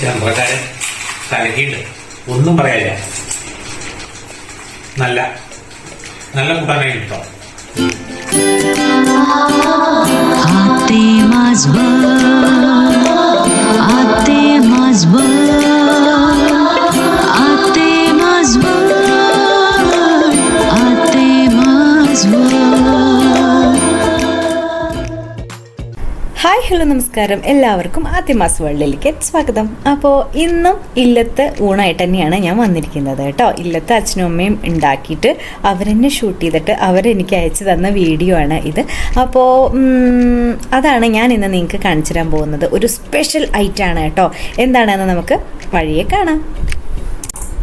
ചെറുപ്പക്കാരൻ ഒന്നും പറയാനില്ല നല്ല നല്ല കൂട്ടാനായി കിട്ടോ ഹായ് ഹലോ നമസ്കാരം. എല്ലാവർക്കും ആദ്യമാസ് വേൾഡിലേക്ക് സ്വാഗതം. അപ്പോൾ ഇന്നും ഇല്ലത്ത് ഊണായിട്ട് തന്നെയാണ് ഞാൻ വന്നിരിക്കുന്നത് കേട്ടോ. ഇല്ലത്ത് അച്ഛനും അമ്മയും ഉണ്ടാക്കിയിട്ട് അവരെന്നെ ഷൂട്ട് ചെയ്തിട്ട് അവരെനിക്ക് അയച്ചു തന്ന വീഡിയോ ആണ് ഇത്. അപ്പോൾ അതാണ് ഞാൻ ഇന്ന് നിങ്ങൾക്ക് കാണിച്ചു തരാൻ പോകുന്നത്. ഒരു സ്പെഷ്യൽ ഐറ്റമാണ് കേട്ടോ. എന്താണെന്ന് നമുക്ക് വഴിയെ കാണാം.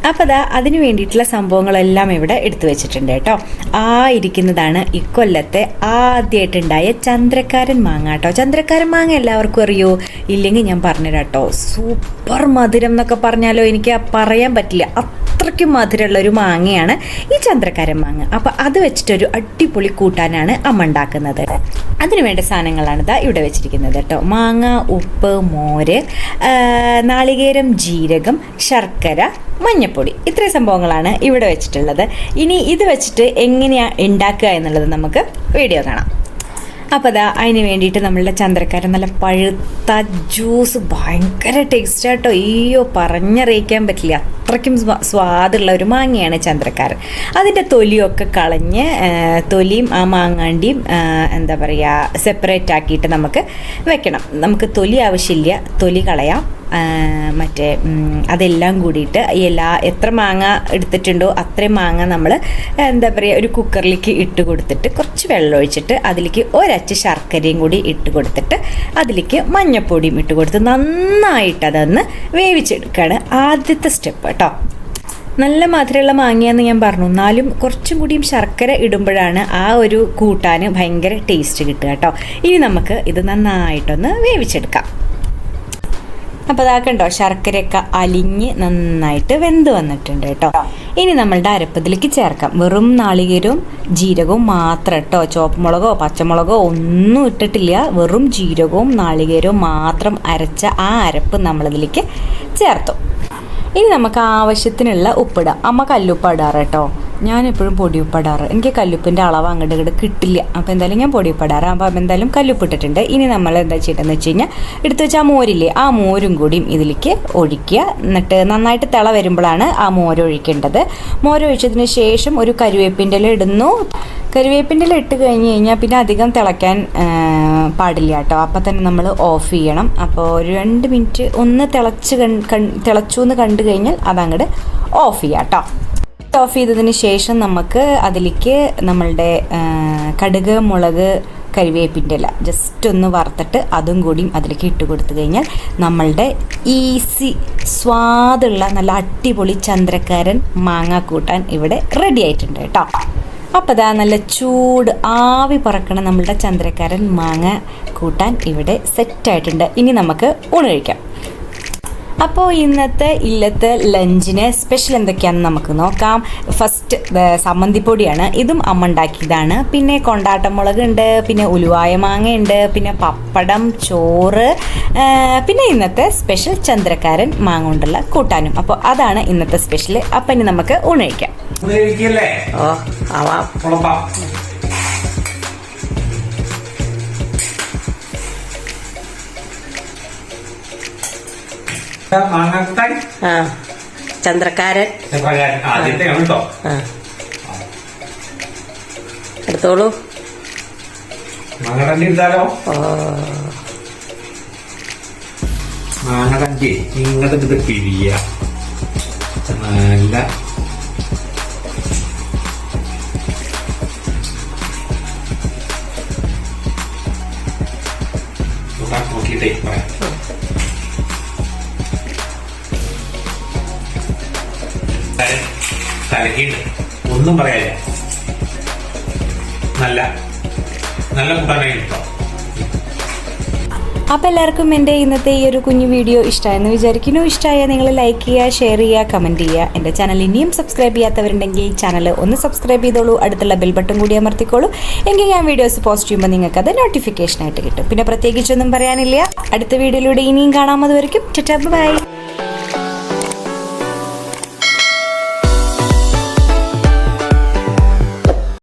അപ്പോൾ അതാ അതിന് വേണ്ടിയിട്ടുള്ള സംഭവങ്ങളെല്ലാം ഇവിടെ എടുത്തു വെച്ചിട്ടുണ്ട് കേട്ടോ. ആ ഇരിക്കുന്നതാണ് ഇക്കൊല്ലത്തെ ആദ്യമായിട്ടുണ്ടായ ചന്ദ്രക്കാരൻ മാങ്ങ കേട്ടോ. ചന്ദ്രക്കാരൻ മാങ്ങ എല്ലാവർക്കും അറിയോ? ഇല്ലെങ്കിൽ ഞാൻ പറഞ്ഞുതരാം കേട്ടോ സൂപ്പർ മധുരം എന്നൊക്കെ പറഞ്ഞാലോ എനിക്ക് പറയാൻ പറ്റില്ല. അത്രയ്ക്കും മധുരമുള്ള ഒരു മാങ്ങയാണ് ഈ ചന്ദ്രക്കാരൻ മാങ്ങ. അപ്പോൾ അത് വെച്ചിട്ടൊരു അടിപൊളി കൂട്ടാനാണ് അമ്മ ഉണ്ടാക്കുന്നത്. അതിന് വേണ്ട സാധനങ്ങളാണ് ഇതാ ഇവിടെ വെച്ചിരിക്കുന്നത് കേട്ടോ. മാങ്ങ ഉപ്പ് മോര് നാളികേരം ജീരകം ശർക്കര മഞ്ഞപ്പൊടി. ഇത്രയും സംഭവങ്ങളാണ് ഇവിടെ വെച്ചിട്ടുള്ളത്. ഇനി ഇത് വെച്ചിട്ട് എങ്ങനെയാണ് ഉണ്ടാക്കുക എന്നുള്ളത് നമുക്ക് വീഡിയോ കാണാം. അപ്പോൾ അതാ അതിന് വേണ്ടിയിട്ട് നമ്മളുടെ ചന്ദ്രക്കാരൻ നല്ല പഴുത്ത ജ്യൂസ് ഭയങ്കര ടേസ്റ്റ് ആട്ടോ. അയ്യോ പറഞ്ഞറിയിക്കാൻ പറ്റില്ല. അത്രയ്ക്കും സ്വാദുള്ള ഒരു മാങ്ങയാണ് ചന്ദ്രക്കാരൻ. അതിന്റെ തൊലിയൊക്കെ കളഞ്ഞ് തൊലിയും ആ മാങ്ങാണ്ടിയും എന്താ പറയുക സെപ്പറേറ്റ് ആക്കിയിട്ട് നമുക്ക് വെക്കണം. നമുക്ക് തൊലി ആവശ്യമില്ല. തൊലി കളയാം. മറ്റേ അതെല്ലാം കൂടിയിട്ട് എല്ലാ എത്ര മാങ്ങ എടുത്തിട്ടുണ്ടോ അത്രയും മാങ്ങ നമ്മൾ എന്താ പറയുക ഒരു കുക്കറിലേക്ക് ഇട്ട് കൊടുത്തിട്ട് കുറച്ച് വെള്ളം ഒഴിച്ചിട്ട് അതിലേക്ക് ഒരച്ച് ശർക്കരയും കൂടി ഇട്ട് കൊടുത്തിട്ട് അതിലേക്ക് മഞ്ഞപ്പൊടിയും ഇട്ട് കൊടുത്ത് നന്നായിട്ട് അതൊന്ന് വേവിച്ചെടുക്കുകയാണ് ആദ്യത്തെ സ്റ്റെപ്പ് കേട്ടോ. നല്ല മധുരമുള്ള മാങ്ങയാന്ന് ഞാൻ പറഞ്ഞു. എന്നാലും കുറച്ചും കൂടിയും ശർക്കര ഇടുമ്പോഴാണ് ആ ഒരു കൂട്ടാന് ഭയങ്കര ടേസ്റ്റ് കിട്ടുക കേട്ടോ. ഇനി നമുക്ക് ഇത് നന്നായിട്ടൊന്ന് വേവിച്ചെടുക്കാം. അപ്പോൾ അതാക്കണ്ടോ ശർക്കരയൊക്കെ അലിഞ്ഞ് നന്നായിട്ട് വെന്ത് വന്നിട്ടുണ്ട് കേട്ടോ. ഇനി നമ്മളുടെ അരപ്പതിലേക്ക് ചേർക്കാം. വെറും നാളികേരവും ജീരകവും മാത്രം കേട്ടോ. ചുവപ്പ് മുളകോ പച്ചമുളകോ ഒന്നും ഇട്ടിട്ടില്ല. വെറും ജീരകവും നാളികേരവും മാത്രം അരച്ച ആ അരപ്പ് നമ്മളിതിലേക്ക് ചേർത്തു. ഇനി നമുക്ക് ആവശ്യത്തിനുള്ള ഉപ്പിടാം. അമ്മ കല്ലുപ്പ് ഇടാറ് കേട്ടോ. ഞാൻ എപ്പോഴും പൊടിയുപ്പ് ഇടാറ് എനിക്ക് കല്ലുപ്പിന്റെ അളവ് അങ്ങോട്ട് ഇങ്ങോട്ട് കിട്ടില്ല. അപ്പോൾ എന്തായാലും ഞാൻ പൊടിയുപ്പ് ഇടാറ് അപ്പോൾ എന്തായാലും കല്ലുപ്പിട്ടിട്ടുണ്ട്. ഇനി നമ്മൾ എന്താ ചെയ്യേണ്ടതെന്ന് വെച്ച് കഴിഞ്ഞാൽ എടുത്തു വെച്ചാൽ ആ മോരില്ലേ ആ മോരും കൂടിയും ഇതിലേക്ക് ഒഴിക്കുക. എന്നിട്ട് നന്നായിട്ട് തിള വരുമ്പോഴാണ് ആ മോരൊഴിക്കേണ്ടത് മോരൊഴിച്ചതിന് ശേഷം ഒരു കരുവേപ്പിന്റെ ഇല ഇടുന്നു. കരുവേപ്പിന്റെ ഇല ഇട്ട് കഴിഞ്ഞ് കഴിഞ്ഞാൽ പിന്നെ അധികം തിളയ്ക്കാൻ പാടില്ല കേട്ടോ. അപ്പം തന്നെ നമ്മൾ ഓഫ് ചെയ്യണം. അപ്പോൾ ഒരു രണ്ട് മിനിറ്റ് ഒന്ന് തിളച്ച് കൺ തിളച്ചു എന്ന് കണ്ടു കഴിഞ്ഞാൽ അതങ്ങോട്ട് ഓഫ് ചെയ്യാം കേട്ടോ. ഓഫ് ചെയ്തതിന് ശേഷം നമുക്ക് അതിലേക്ക് നമ്മളുടെ കടുക് മുളക് കരിവേപ്പിന്റെ ഇല ജസ്റ്റ് ഒന്ന് വറുത്തിട്ട് അതും കൂടിയും അതിലേക്ക് ഇട്ട് കൊടുത്തു കഴിഞ്ഞാൽ നമ്മളുടെ ഈസി സ്വാദുള്ള നല്ല അടിപൊളി ചന്ദ്രക്കാരൻ മാങ്ങ കൂട്ടാൻ ഇവിടെ റെഡി ആയിട്ടുണ്ട് കേട്ടോ. അപ്പോൾ ഇതാ നല്ല ചൂട് ആവി പറക്കണ നമ്മളുടെ ചന്ദ്രക്കാരൻ മാങ്ങ കൂട്ടാൻ ഇവിടെ സെറ്റായിട്ടുണ്ട് ഇനി നമുക്ക് ഊണ് കഴിക്കാം. അപ്പോൾ ഇന്നത്തെ ഇല്ലത്തെ ലഞ്ചിന് സ്പെഷ്യൽ എന്തൊക്കെയാണെന്ന് നമുക്ക് നോക്കാം. ഫസ്റ്റ് സമ്മന്തിപ്പൊടിയാണ്. ഇതും അമ്മ ഉണ്ടാക്കിയതാണ്. പിന്നെ കൊണ്ടാട്ടമുളക് ഉണ്ട് പിന്നെ ഉലുവായ മാങ്ങ ഉണ്ട് പിന്നെ പപ്പടം ചോറ് പിന്നെ ഇന്നത്തെ സ്പെഷ്യൽ ചന്ദ്രക്കാരൻ മാങ്ങ കൊണ്ടുള്ള കൂട്ടാനും. അപ്പോൾ അതാണ് ഇന്നത്തെ സ്പെഷ്യൽ അപ്പം ഇനി നമുക്ക് ഉണയിക്കാം ഓ ആവാം. ആ ചന്ദ്രക്കാരൻ. എടുത്തോളൂ. ഓ. മാങ്ങ ഇങ്ങോട്ട് ഇത് പിരിയ. നല്ല കൂട്ടാൻ നോക്കിയിട്ടേ പറയാം. തലക്കീണ്ട് ഒന്നും പറയാനില്ല. നല്ല നല്ല കൂട്ടാനായി കിട്ടോ അപ്പോൾ എല്ലാവർക്കും എന്റെ ഇന്നത്തെ ഈ ഒരു കുഞ്ഞു വീഡിയോ ഇഷ്ടമായെന്ന് വിചാരിക്കുന്നു. ഇഷ്ടമായ നിങ്ങൾ ലൈക്ക് ചെയ്യുക ഷെയർ ചെയ്യുക കമന്റ് ചെയ്യുക. എന്റെ ചാനൽ ഇനിയും സബ്സ്ക്രൈബ് ചെയ്യാത്തവരുണ്ടെങ്കിൽ ചാനൽ ഒന്ന് സബ്സ്ക്രൈബ് ചെയ്തോളൂ. അടുത്തുള്ള ബെൽ ബട്ടൺ കൂടി അമർത്തിക്കോളൂ. എങ്കിൽ ഞാൻ വീഡിയോസ് പോസ്റ്റ് ചെയ്യുമ്പോൾ നിങ്ങൾക്ക് അത് നോട്ടിഫിക്കേഷൻ ആയിട്ട് കിട്ടും. പിന്നെ പ്രത്യേകിച്ചൊന്നും പറയാനില്ല. അടുത്ത വീഡിയോയിലൂടെ ഇനിയും കാണാമത് വരയ്ക്കും ബൈ